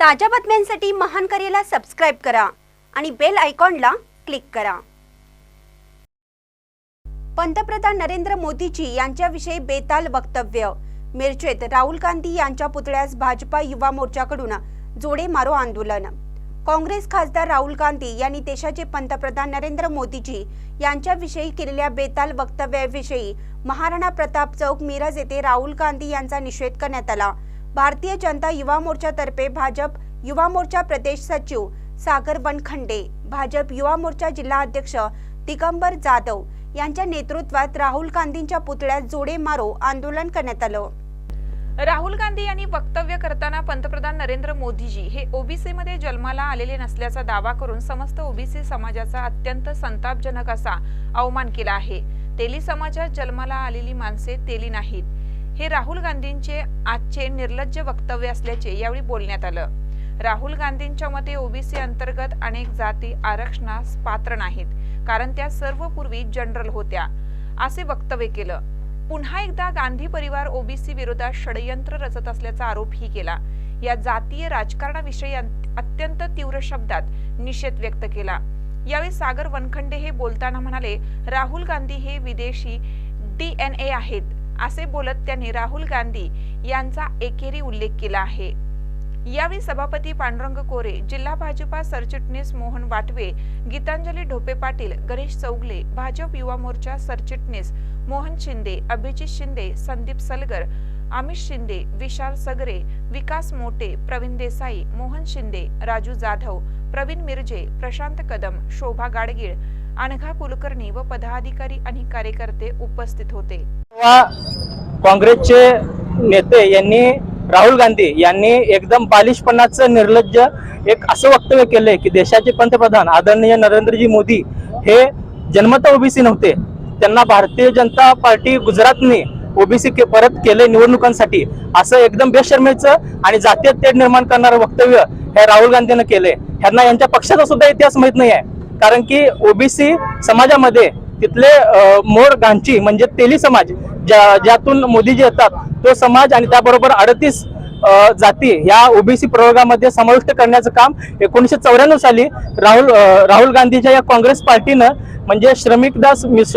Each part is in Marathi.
ताज्या बातम्यांसाठी महान करेला सबस्क्राईब करा आणि बेल आयकॉनला क्लिक करा. पंतप्रधान नरेंद्र मोदीजी यांच्याविषयी बेताल वक्तव्य. मिरचेत राहुल गांधी यांच्या पुतळ्यास भाजपा युवा मोर्चाकडून जोडे मारो आंदोलन. काँग्रेस खासदार राहुल गांधी यांनी देशाचे पंतप्रधान नरेंद्र मोदीजी यांच्याविषयी केलेल्या बेताल वक्तव्याविषयी महाराणा प्रताप चौक मिरज येथे राहुल गांधी यांचा निषेध करण्यात आला. भारतीय जनता युवा मोर्चातर्फे भाजप युवा मोर्चा प्रदेश सचिव सागर वनखंडे भाजप युवा मोर्चा जिल्हा अध्यक्ष दिगंबर जाधव यांच्या नेतृत्वात राहुल गांधींच्या पुतळ्यात जोडे मारो आंदोलन करण्यात आलं. राहुल गांधी यांनी वक्तव्य करताना पंतप्रधान नरेंद्र मोदीजी हे ओबीसी मध्ये जन्माला आलेले नसल्याचा दावा करून समस्त ओबीसी समाजाचा अत्यंत संतापजनक असा अवमान केला आहे. तेली समाजात जन्माला आलेली माणसे तेली नाहीत. हे राहुल गांधींचे आजचे निर्लज्ज वक्तव्य असल्याचे यावेळी बोलण्यात आलं. राहुल गांधींच्या मते ओबीसी अंतर्गत अनेक जाती आरक्षणास पात्र नाहीत कारण त्या सर्व पूर्वी जनरल होत्या असे वक्तव्य केलं. पुन्हा एकदा गांधी परिवार ओबीसी विरोधात षडयंत्र रचत असल्याचा आरोपही केला. या जातीय राजकारणाविषयी अत्यंत तीव्र शब्दात निषेध व्यक्त केला. यावेळी सागर वनखंडे हे बोलताना म्हणाले राहुल गांधी हे विदेशी डीएनए आहेत. असे बोलत त्यांनी राहुल गांधी यांचा एकेरी उल्लेख केला आहे. यावेळी सभापती पांडुरंग कोरे जिल्हा भाजपा सरचिटणीस मोहन वाटवे गीतांजली ढोपे पाटील गणेश चौगले भाजप युवा मोर्चा सरचिटणीस मोहन शिंदे अभिजित शिंदे संदीप सलगर अमित शिंदे विशाल सगरे विकास मोटे प्रवीण देसाई मोहन शिंदे राजू जाधव प्रवीण मिरजे प्रशांत कदम शोभा गाडगीळ अनघा कुलकर्णी व पदाधिकारी आणि कार्यकर्ते उपस्थित होते. काँग्रेसचे नेते यांनी राहुल गांधी यांनी एकदम बालिशपणाचं निर्लज्ज एक असं वक्तव्य केलंय की देशाचे पंतप्रधान आदरणीय नरेंद्रजी मोदी हे जन्मत ओबीसी नव्हते. त्यांना भारतीय जनता पार्टी गुजरातने ओबीसी के परत केले निवडणुकांसाठी. असं एकदम बेशर्मेचं आणि जातीय तेढ निर्माण करणारं वक्तव्य हे राहुल गांधीनं केलंय. ह्यांना यांच्या पक्षाचा सुद्धा इतिहास माहीत नाही आहे कारण की ओबीसी समाजामध्ये तिथले मोर गांची म्हणजे तेली समाज ज्या ज्यातून मोदीजी येतात तो समाज आणि त्याबरोबर अडतीस जाती या ओबीसी प्रयोगामध्ये समाविष्ट करण्याचं काम एकोणीसशे चौऱ्याण्णव साली राहुल राहुल गांधीच्या या काँग्रेस पार्टीनं म्हणजे श्रमिकदास मिस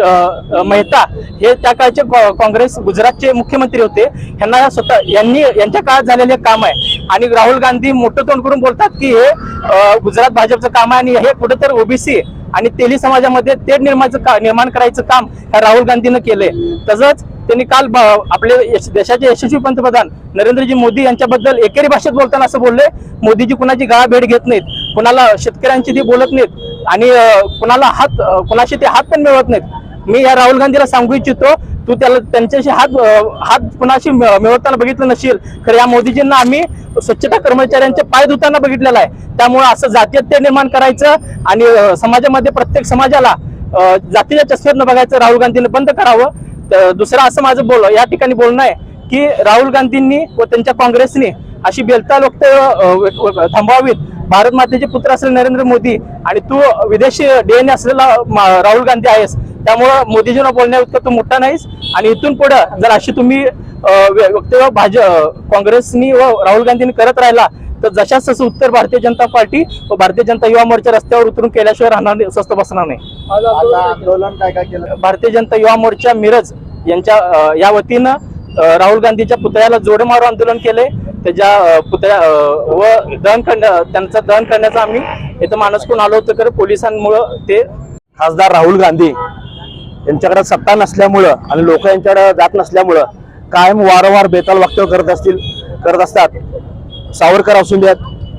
मेहता हे त्या काळचे कॉ- काँग्रेस गुजरातचे मुख्यमंत्री होते. ह्यांना या स्वतः यांनी यांच्या काळात झालेले काम आहे. आणि राहुल गांधी मोठं तोंड करून बोलतात की हे गुजरात भाजपचं काम आहे आणि हे कुठेतरी ओबीसी आणि तेली समाजामध्ये ते निर्माण निर्माण करायचं काम ह्या राहुल गांधीनं केलंय. तसंच त्यांनी काल आपले देशाचे यशस्वी पंतप्रधान नरेंद्रजी मोदी यांच्याबद्दल एकेरी भाषेत बोलताना असं बोलले मोदीजी कुणाची गाळा भेट घेत नाहीत. कुणाला शेतकऱ्यांची ती बोलत नाहीत. आणि कुणाला हात कुणाशी ते हात पण मिळवत नाहीत. मी या राहुल गांधीला सांगू इच्छितो तू त्याला त्यांच्याशी हात हात कुणाशी मिळवताना बघितलं नसेल तर या मोदीजींना आम्ही स्वच्छता कर्मचाऱ्यांचे पाय धुताना बघितलेला आहे. त्यामुळे असं जातीयत्य निर्माण करायचं आणि समाजामध्ये प्रत्येक समाजाला जातीच्या चष्म्यातनं बघायचं राहुल गांधींनी बंद करावं. तर दुसरं असं माझं बोल या ठिकाणी बोलणं आहे की राहुल गांधींनी व त्यांच्या काँग्रेसने अशी बेलता वक्तव्य थांबवावीत. भारत मातेचे पुत्र असलेले नरेंद्र मोदी आणि तू विदेशी डीएनए असलेला मा- राहुल गांधी आहेस. त्यामुळं मोदीजींना बोलण्या इतकं तू मोठा नाहीस. आणि इथून पुढे जर अशी तुम्ही वक्तव्य भाज काँग्रेसनी व राहुल गांधींनी करत राहिला तर जशाच तसं उत्तर भारतीय जनता पार्टी व भारतीय जनता युवा मोर्चा रस्त्यावर उतरून केल्याशिवाय राहणार नाही- स्वस्त बसणार नाही. आंदोलन काय काय केलं? भारतीय जनता युवा मोर्चा मिरज यांच्या या वतीनं राहुल गांधीच्या पुतळ्याला जोडमारो आंदोलन केले त्याच्या पुतळ्या व दहन करण्या त्यांचं दहन करण्याचा आम्ही इथं मानस करून आलो होतो तर पोलिसांमुळं ते खासदार राहुल गांधी यांच्याकडे सत्ता नसल्यामुळं आणि लोक यांच्याकडे जात नसल्यामुळं कायम वारंवार बेताल वक्तव्य करत असतील करत असतात. सावरकर असून देत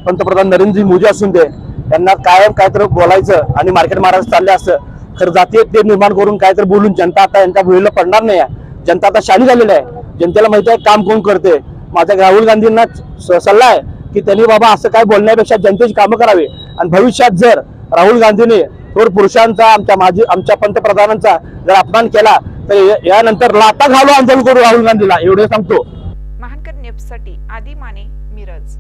पंतप्रधान नरेंद्र मोदी असून दे त्यांना कायम काहीतरी बोलायचं आणि मार्केट मारायचं चाललं असतं. खरं जातीय ते निर्माण करून काहीतरी बोलून जनता आता यांच्या भुईला पडणार नाही आहे. जनता आता शाली झालेली आहे. जनतेला माहिती आहे काम कोण करते. माझ्या राहुल गांधींना सल्ला आहे की त्यांनी बाबा असं काय बोलण्यापेक्षा जनतेची कामं करावी. आणि भविष्यात जर राहुल गांधीने थोर पुरुषांचा आमच्या माजी आमच्या पंतप्रधानांचा जर अपमान केला तर या- यानंतर लाता घालू आंदोलन करू राहुल गांधीला. एवढं सांगतो. महानकर न्यूजसाठी आदी माने मिरज.